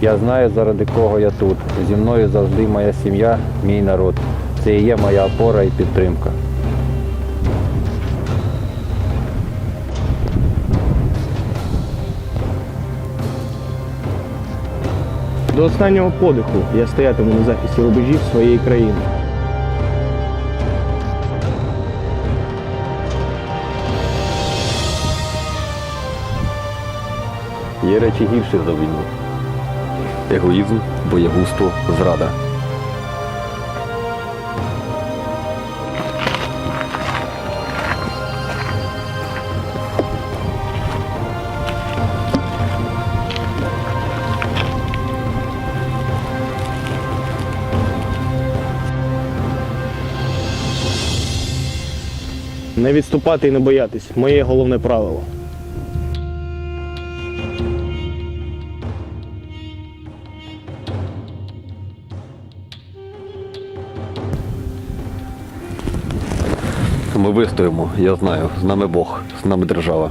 Я знаю, заради кого я тут. Зі мною завжди моя сім'я, мій народ. Це і є моя опора і підтримка. До останнього подиху я стоятиму на захисті рубежів своєї країни. Є речі гірші за війну. Егоїзм, боягузтво, зрада. Не відступати і не боятись моє головне правило. Ми вистоїмо, я знаю. З нами Бог, з нами держава.